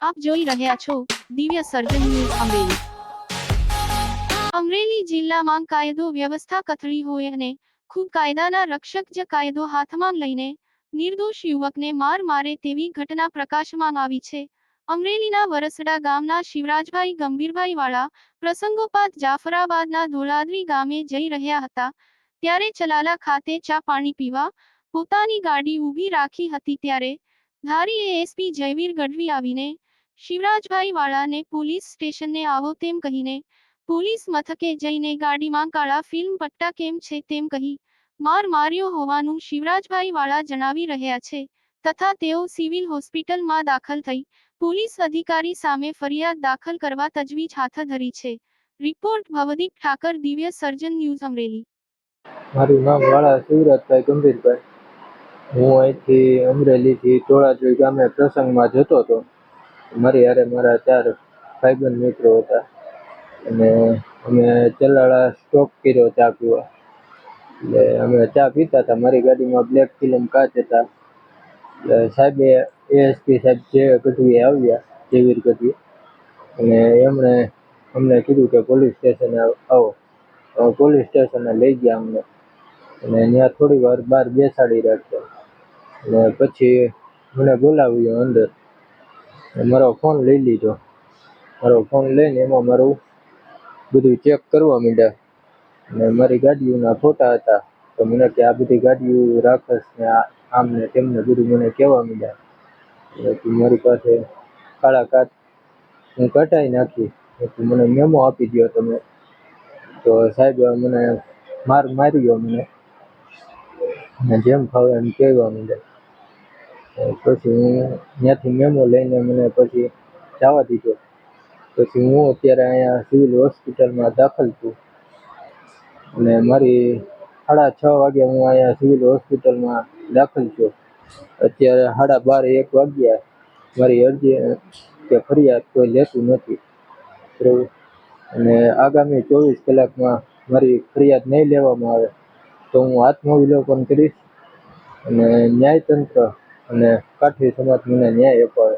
આપ જોઈ રહ્યા છો દિવ્ય સર્જન ન્યૂઝ અમરેલી. અમરેલી જિલ્લામાં કાયદો વ્યવસ્થા કથળી હોય અને ખૂબ કાયદાના રક્ષક જ કાયદો હાથમાં લઈને નિર્દોષ યુવકને માર મારે તેવી ઘટના પ્રકાશમાં આવી છે. અમરેલીના વરસડા ગામના શિવરાજભાઈ ગંભીરભાઈ વાળા પ્રસંગોપાત જાફરાબાદના ધોલાદરી ગામે જઈ રહ્યા હતા. ત્યારે ચલાલા ખાતે ચા પાણી પીવા પોતાની ગાડી ઊભી રાખી હતી ત્યારે ધારી એએસપી જયવીર ગઢવી આવીને શિવરાજભાઈ વાળાને પોલીસ સ્ટેશને આવો તેમ કહીને, પોલીસ મથકે જઈને ગાડીમાં કાળા ફિલ્મ પટ્ટા કેમ છે? તેમ કહી, માર માર્યો હોવાનું શિવરાજભાઈ વાળા જણાવી રહ્યા છે. તથા તેઓ સિવિલ હોસ્પિટલમાં દાખલ થઈ, પોલીસ અધિકારી સામે ફરિયાદ દાખલ કરવા તજવીજ હાથ ધરી છે. રિપોર્ટ ભવદીપ ઠાકર, દિવ્ય સર્જન ન્યૂઝ અમરેલી. મારું નામ વાળા શિવરાજભાઈ ગંભીરભાઈ. હું અહીંથી અમરેલીથી ટોળાજોઈ ગામે પ્રસંગમાં જતો હતો. મારી હારે મારા ચાર ભાઈબંધ મિત્રો હતા. અને અમે ચલાળા સ્ટોપ કર્યો ચા પીવા. એટલે અમે ચા પીતા હતા. મારી ગાડીમાં બ્લેક ફિલ્મ કાચ હતા. એટલે સાહેબે એએસપી સાહેબ જે ગઢવી આવ્યા, જેવીર ગઢવી, અને એમણે અમને કીધું કે પોલીસ સ્ટેશને આવો. પોલીસ સ્ટેશને લઈ ગયા અમને. અને ત્યાં થોડી વાર બહાર બેસાડી રાખ્યા. અને પછી મને બોલાવ્યો અંદર. મારો ફોન લઈ લીધો. મારો ફોન લઈને એમાં મારું બધું ચેક કરવા માંડ્યા. અને મારી ગાડીઓના ફોટા હતા. તો મને કે આ બધી ગાડીઓ રાખસ ને આમ ને તેમને બધું મને કહેવા માંડ્યા. મારી પાસે કાળા કાચ હું કટાઈ નાખી. મને મેમો આપી દો તમે. તો સાહેબે મને માર માર્યો મને. અને જેમ ફાવે એમ કહેવા માંડ્યા. પછી હું ત્યાંથી મેમો લઈને મને પછી જવા દીધો. પછી હું અત્યારે અહીંયા સિવિલ હોસ્પિટલમાં દાખલ છું. અને મારી સાડા છ વાગે હું અહીંયા સિવિલ હોસ્પિટલમાં દાખલ છું. અત્યારે સાડા બાર એક વાગ્યા. મારી અરજી કે ફરિયાદ કોઈ લેતું નથી. અને આગામી ચોવીસ કલાકમાં મારી ફરિયાદ નહીં લેવામાં આવે તો હું આત્મવિલોપન કરીશ. અને ન્યાયતંત્ર અને કાઠી સમાજ મને ન્યાય અપાવે